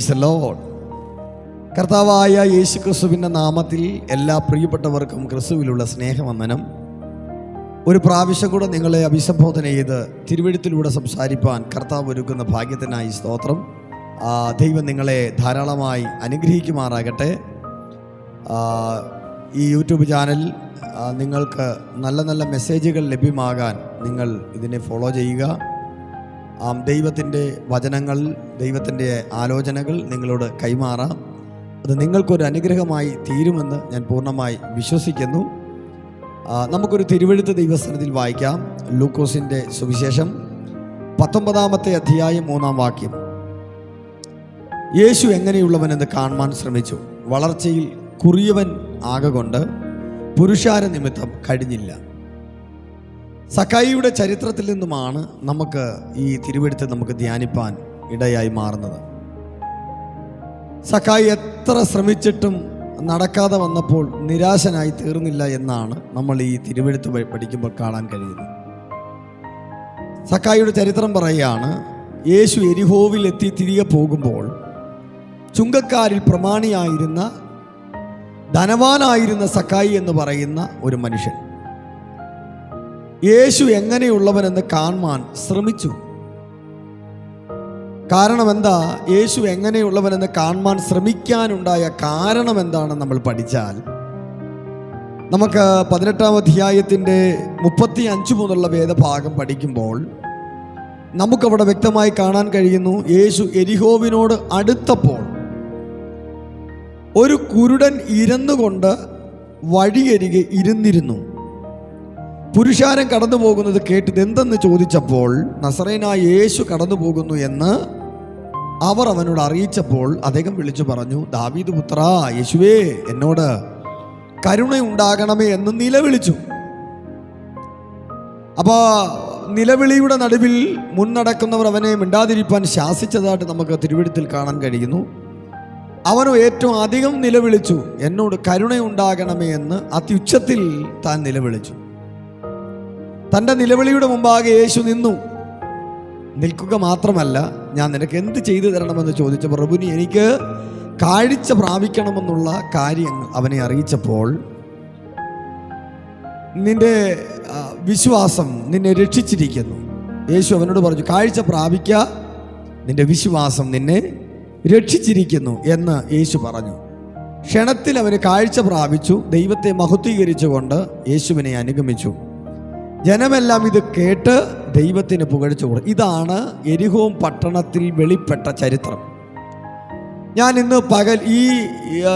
Price load കർത്താവായ യേശു ക്രിസ്തുവിന്റെ നാമത്തിൽ എല്ലാ പ്രിയപ്പെട്ടവർക്കും ക്രിസ്തുവിലുള്ള സ്നേഹവന്ദനം. ഒരു പ്രാവശ്യം കൂടെ നിങ്ങളെ അഭിസംബോധന ചെയ്ത് തിരുവഴുത്തിലൂടെ സംസാരിപ്പാൻ കർത്താവ് ഒരുക്കുന്ന ഭാഗ്യത്തിനായി സ്തോത്രം. ദൈവം നിങ്ങളെ ധാരാളമായി അനുഗ്രഹിക്കുമാറാകട്ടെ. ഈ യൂട്യൂബ് ചാനൽ നിങ്ങൾക്ക് നല്ല നല്ല മെസ്സേജുകൾ ലഭ്യമാകാൻ നിങ്ങൾ ഇതിനെ ഫോളോ ചെയ്യുക. ദൈവത്തിന്റെ വചനങ്ങൾ ദൈവത്തിന്റെ ആലോചനകൾ നിങ്ങളോട് കൈമാറാം. അത് നിങ്ങൾക്കൊരു അനുഗ്രഹമായി തീരുമെന്ന് ഞാൻ പൂർണമായി വിശ്വസിക്കുന്നു. നമുക്കൊരു തിരുവഴുത്ത് ദൈവസ്ഥാനത്തിൽ വായിക്കാം. ലൂക്കോസിന്റെ സുവിശേഷം പത്തൊമ്പതാമത്തെ അധ്യായം മൂന്നാം വാക്യം. യേശു എങ്ങനെയുള്ളവനെന്ന് കാണുവാൻ ശ്രമിച്ചു. വളർച്ചയിൽ കുറിയവൻ ആകൊണ്ട് പുരുഷാര നിമിത്തം കഴിഞ്ഞില്ല. സക്കായിയുടെ ചരിത്രത്തിൽ നിന്നുമാണ് നമുക്ക് ഈ തിരുവെടുത്ത് നമുക്ക് ധ്യാനിപ്പാൻ ഇടയായി മാറുന്നത്. സക്കായി എത്ര ശ്രമിച്ചിട്ടും നടക്കാതെ വന്നപ്പോൾ നിരാശനായി തീർന്നില്ല എന്നാണ് നമ്മൾ ഈ തിരുവെടുത്ത് പഠിക്കുമ്പോൾ കാണാൻ കഴിയുന്നത്. സക്കായിയുടെ ചരിത്രം പറയുകയാണ് യേശു എരിഹോവിൽ എത്തി തിരികെ പോകുമ്പോൾ ചുങ്കക്കാരിൽ പ്രമാണിയായിരുന്ന ധനവാനായിരുന്ന സക്കായി എന്ന് പറയുന്ന ഒരു മനുഷ്യൻ. യേശു എങ്ങനെയുള്ളവനെന്ന് കാണുവാൻ ശ്രമിച്ചു. കാരണം എന്താ? യേശു എങ്ങനെയുള്ളവനെന്ന് കാണുവാൻ ശ്രമിക്കാനുണ്ടായ കാരണം എന്താണെന്ന് നമ്മൾ പഠിച്ചാൽ നമുക്ക് പതിനെട്ടാം അധ്യായത്തിന്റെ മുപ്പത്തി അഞ്ച് മുതലുള്ള വേദഭാഗം പഠിക്കുമ്പോൾ നമുക്കവിടെ വ്യക്തമായി കാണാൻ കഴിയുന്നു യേശു എരിഹോവിനോട് അടുത്തപ്പോൾ ഒരു കുരുടൻ ഇരുന്നുകൊണ്ട് വഴിയരികെ ഇരുന്നിരുന്നു. പുരുഷാരം കടന്നു പോകുന്നത് കേട്ടത് എന്തെന്ന് ചോദിച്ചപ്പോൾ നസറേനായ യേശു കടന്നു പോകുന്നു എന്ന് അവർ അവനോട് അറിയിച്ചപ്പോൾ അദ്ദേഹം വിളിച്ചു പറഞ്ഞു ദാവീദ് പുത്ര യേശുവേ എന്നോട് കരുണയുണ്ടാകണമേ എന്ന് നിലവിളിച്ചു. അപ്പോൾ നിലവിളിയുടെ നടുവിൽ മുന്നടക്കുന്നവർ അവനെ മിണ്ടാതിരിപ്പാൻ ശാസിച്ചതായിട്ട് നമുക്ക് തിരുവഴുത്തിൽ കാണാൻ കഴിയുന്നു. അവനോ ഏറ്റവും അധികം നിലവിളിച്ചു എന്നോട് കരുണയുണ്ടാകണമേ എന്ന് അത്യുച്ചത്തിൽ താൻ നിലവിളിച്ചു. തന്റെ നിലവിളിയുടെ മുമ്പാകെ യേശു നിന്നു. നിൽക്കുക മാത്രമല്ല ഞാൻ നിനക്ക് എന്ത് ചെയ്തു തരണമെന്ന് ചോദിച്ച പ്രഭുനി എനിക്ക് കാഴ്ച പ്രാപിക്കണമെന്നുള്ള കാര്യങ്ങൾ അവനെ അറിയിച്ചപ്പോൾ നിന്റെ വിശ്വാസം നിന്നെ രക്ഷിച്ചിരിക്കുന്നു. യേശു അവനോട് പറഞ്ഞു കാഴ്ച പ്രാപിക്ക നിന്റെ വിശ്വാസം നിന്നെ രക്ഷിച്ചിരിക്കുന്നു എന്ന് യേശു പറഞ്ഞു. ക്ഷണത്തിൽ അവന് കാഴ്ച പ്രാപിച്ചു ദൈവത്തെ മഹത്വീകരിച്ചുകൊണ്ട് യേശുവിനെ അനുഗമിച്ചു. ജനമെല്ലാം ഇത് കേട്ട് ദൈവത്തിന് പുകഴ്ച കൊടുക്കും ഇതാണ് എരിഹോം പട്ടണത്തിൽ വെളിപ്പെട്ട ചരിത്രം. ഞാൻ ഇന്ന് പകൽ ഈ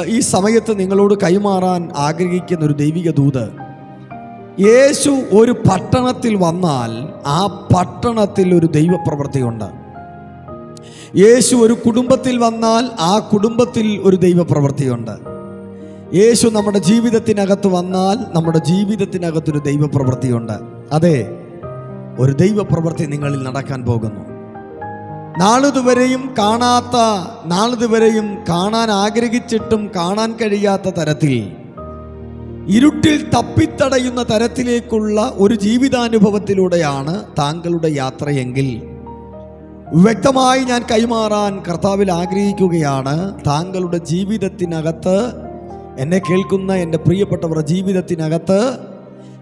ഈ സമയത്ത് നിങ്ങളോട് കൈമാറാൻ ആഗ്രഹിക്കുന്ന ഒരു ദൈവിക ദൂത് യേശു ഒരു പട്ടണത്തിൽ വന്നാൽ ആ പട്ടണത്തിൽ ഒരു ദൈവപ്രവൃത്തിയുണ്ട് യേശു ഒരു കുടുംബത്തിൽ വന്നാൽ ആ കുടുംബത്തിൽ ഒരു ദൈവപ്രവൃത്തിയുണ്ട് യേശു നമ്മുടെ ജീവിതത്തിനകത്ത് വന്നാൽ നമ്മുടെ ജീവിതത്തിനകത്തൊരു ദൈവപ്രവൃത്തിയുണ്ട് അതെ ഒരു ദൈവപ്രവൃത്തി നിങ്ങളിൽ നടക്കാൻ പോകുന്നു. നാളിതുവരെയും കാണാത്ത നാളിതുവരെയും കാണാൻ ആഗ്രഹിച്ചിട്ടും കാണാൻ കഴിയാത്ത തരത്തിൽ ഇരുട്ടിൽ തപ്പിത്തടയുന്ന തരത്തിലേക്കുള്ള ഒരു ജീവിതാനുഭവത്തിലൂടെയാണ് താങ്കളുടെ യാത്രയെങ്കിൽ വ്യക്തമായി ഞാൻ കൈമാറാൻ കർത്താവിൽ ആഗ്രഹിക്കുകയാണ്. താങ്കളുടെ ജീവിതത്തിനകത്ത് എന്നെ കേൾക്കുന്ന എന്റെ പ്രിയപ്പെട്ടവരുടെ ജീവിതത്തിനകത്ത്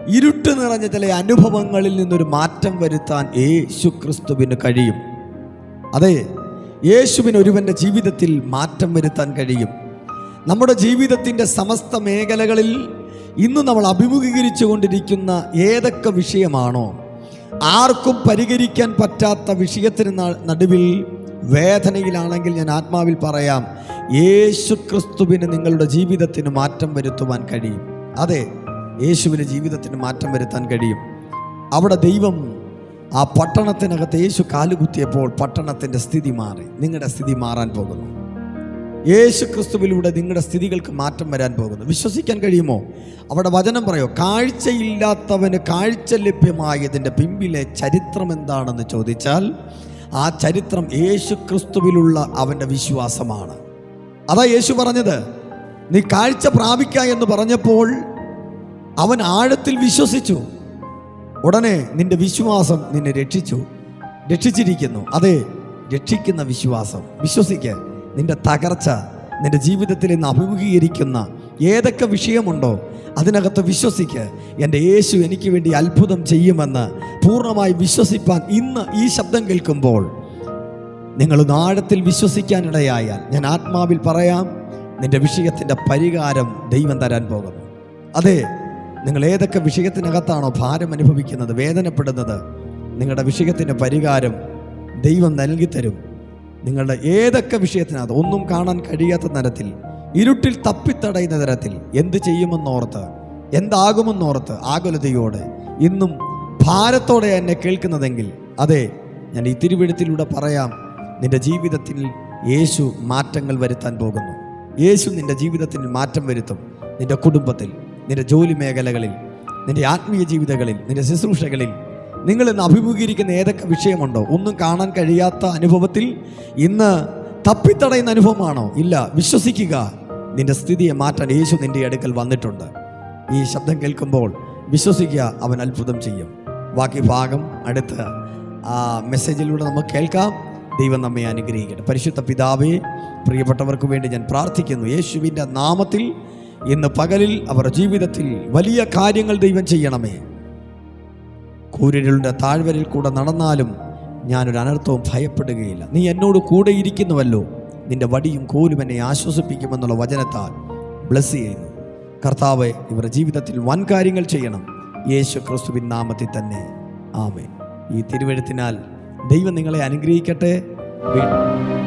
ഇരുട്ട് നിറഞ്ഞ ചില അനുഭവങ്ങളിൽ നിന്നൊരു മാറ്റം വരുത്താൻ യേശു ക്രിസ്തുവിന് കഴിയും. അതെ യേശുവിന് ഒരുവന്റെ ജീവിതത്തിൽ മാറ്റം വരുത്താൻ കഴിയും. നമ്മുടെ ജീവിതത്തിന്റെ സമസ്ത മേഖലകളിൽ ഇന്ന് നമ്മൾ അഭിമുഖീകരിച്ചു കൊണ്ടിരിക്കുന്ന ഏതൊക്കെ വിഷയമാണോ ആർക്കും പരിഹരിക്കാൻ പറ്റാത്ത വിഷയത്തിന് നടുവിൽ വേദനയിലാണെങ്കിൽ ഞാൻ ആത്മാവിൽ പറയാം യേശു ക്രിസ്തുവിന് നിങ്ങളുടെ ജീവിതത്തിന് മാറ്റം വരുത്തുവാൻ കഴിയും. അതെ യേശുവിന് ജീവിതത്തിന് മാറ്റം വരുത്താൻ കഴിയും. അവിടെ ദൈവം ആ പട്ടണത്തിനകത്ത് യേശു കാലുകുത്തിയപ്പോൾ പട്ടണത്തിന്റെ സ്ഥിതി മാറി. നിങ്ങളുടെ സ്ഥിതി മാറാൻ പോകുന്നു. യേശു ക്രിസ്തുവിലൂടെ നിങ്ങളുടെ സ്ഥിതികൾക്ക് മാറ്റം വരാൻ പോകുന്നു. വിശ്വസിക്കാൻ കഴിയുമോ? അവിടെ വചനം പറയോ കാഴ്ചയില്ലാത്തവന് കാഴ്ച ലഭ്യമായതിന്റെ പിമ്പിലെ ചരിത്രം എന്താണെന്ന് ചോദിച്ചാൽ ആ ചരിത്രം യേശു ക്രിസ്തുവിലുള്ള അവന്റെ വിശ്വാസമാണ്. അതാ യേശു പറഞ്ഞത് നീ കാഴ്ച പ്രാപിക്ക എന്ന് പറഞ്ഞപ്പോൾ അവൻ ആഴത്തിൽ വിശ്വസിച്ചു. ഉടനെ നിന്റെ വിശ്വാസം നിന്നെ രക്ഷിച്ചു. രക്ഷിച്ചിരിക്കുന്നു. അതെ രക്ഷിക്കുന്ന വിശ്വാസം. വിശ്വസിക്കുക നിന്റെ തകർച്ച നിന്റെ ജീവിതത്തിൽ ഇന്ന് അഭിമുഖീകരിക്കുന്ന ഏതൊക്കെ വിഷയമുണ്ടോ അതിനകത്ത് വിശ്വസിക്ക്. എന്റെ യേശു എനിക്ക് വേണ്ടി അത്ഭുതം ചെയ്യുമെന്ന് പൂർണമായി വിശ്വസിപ്പാൻ ഇന്ന് ഈ ശബ്ദം കേൾക്കുമ്പോൾ നിങ്ങൾ നാഴത്തിൽ വിശ്വസിക്കാനിടയായാൽ ഞാൻ ആത്മാവിൽ പറയാം നിന്റെ വിഷയത്തിന്റെ പരിഹാരം ദൈവം തരാൻ പോകുന്നു. അതെ നിങ്ങൾ ഏതൊക്കെ വിഷയത്തിനകത്താണോ ഭാരം അനുഭവിക്കുന്നത് വേദനപ്പെടുന്നത് നിങ്ങളുടെ വിഷയത്തിന്റെ പരിഹാരം ദൈവം നൽകിത്തരും. നിങ്ങളുടെ ഏതൊക്കെ വിഷയത്തിനകത്ത് ഒന്നും കാണാൻ കഴിയാത്ത തരത്തിൽ ഇരുട്ടിൽ തപ്പിത്തടയുന്ന തരത്തിൽ എന്ത് ചെയ്യുമെന്നോർത്ത് എന്താകുമെന്നോർത്ത് ആകുലതയോടെ ഇന്നും ഭാരത്തോടെ എന്നെ കേൾക്കുന്നതെങ്കിൽ അതെ ഞാൻ ഈ തിരുവഴുത്തിലൂടെ പറയാം നിന്റെ ജീവിതത്തിൽ യേശു മാറ്റങ്ങൾ വരുത്താൻ പോകുന്നു. യേശു നിന്റെ ജീവിതത്തിൽ മാറ്റം വരുത്തും. നിന്റെ കുടുംബത്തിൽ നിന്റെ ജോലി മേഖലകളിൽ നിന്റെ ആത്മീയ ജീവിതങ്ങളിൽ നിന്റെ ശുശ്രൂഷകളിൽ നിങ്ങൾ ഇന്ന് അഭിമുഖീകരിക്കുന്ന ഏതൊക്കെ വിഷയമുണ്ടോ ഒന്നും കാണാൻ കഴിയാത്ത അനുഭവത്തിൽ ഇന്ന് തപ്പിത്തടയുന്ന അനുഭവമാണോ? ഇല്ല വിശ്വസിക്കുക. നിന്റെ സ്ഥിതിയെ മാറ്റാൻ യേശു നിന്റെ അടുക്കൽ വന്നിട്ടുണ്ട്. ഈ ശബ്ദം കേൾക്കുമ്പോൾ വിശ്വസിക്കുക അവൻ അത്ഭുതം ചെയ്യും. ബാക്കി ഭാഗം അടുത്ത ആ മെസ്സേജിലൂടെ നമുക്ക് കേൾക്കാം. ദൈവം നമ്മെ അനുഗ്രഹിക്കട്ടെ. പരിശുദ്ധ പിതാവേ പ്രിയപ്പെട്ടവർക്ക് വേണ്ടി ഞാൻ പ്രാർത്ഥിക്കുന്നു. യേശുവിന്റെ നാമത്തിൽ ഇന്ന് പകലിൽ അവർ ജീവിതത്തിൽ വലിയ കാര്യങ്ങൾ ദൈവം ചെയ്യണമേ. കൂരിരുളിന്റെ താഴ്വരയിൽ കൂടെ നടന്നാലും ഞാനൊരു അനർത്ഥവും ഭയപ്പെടുകയില്ല. നീ എന്നോട് കൂടെ ഇരിക്കുന്നുവല്ലോ. നിന്റെ വടിയും കോലും എന്നെ ആശ്വസിപ്പിക്കുമെന്നുള്ള വചനത്താൽ ബ്ലസ് ചെയ്യുന്നു. കർത്താവ് ഇവരുടെ ജീവിതത്തിൽ വൻ കാര്യങ്ങൾ ചെയ്യണം. യേശു ക്രിസ്തുവിൻ നാമത്തിൽ തന്നെ. ആമേ ഈ തിരുവഴുത്തിനാൽ ദൈവം നിങ്ങളെ അനുഗ്രഹിക്കട്ടെ. വീ-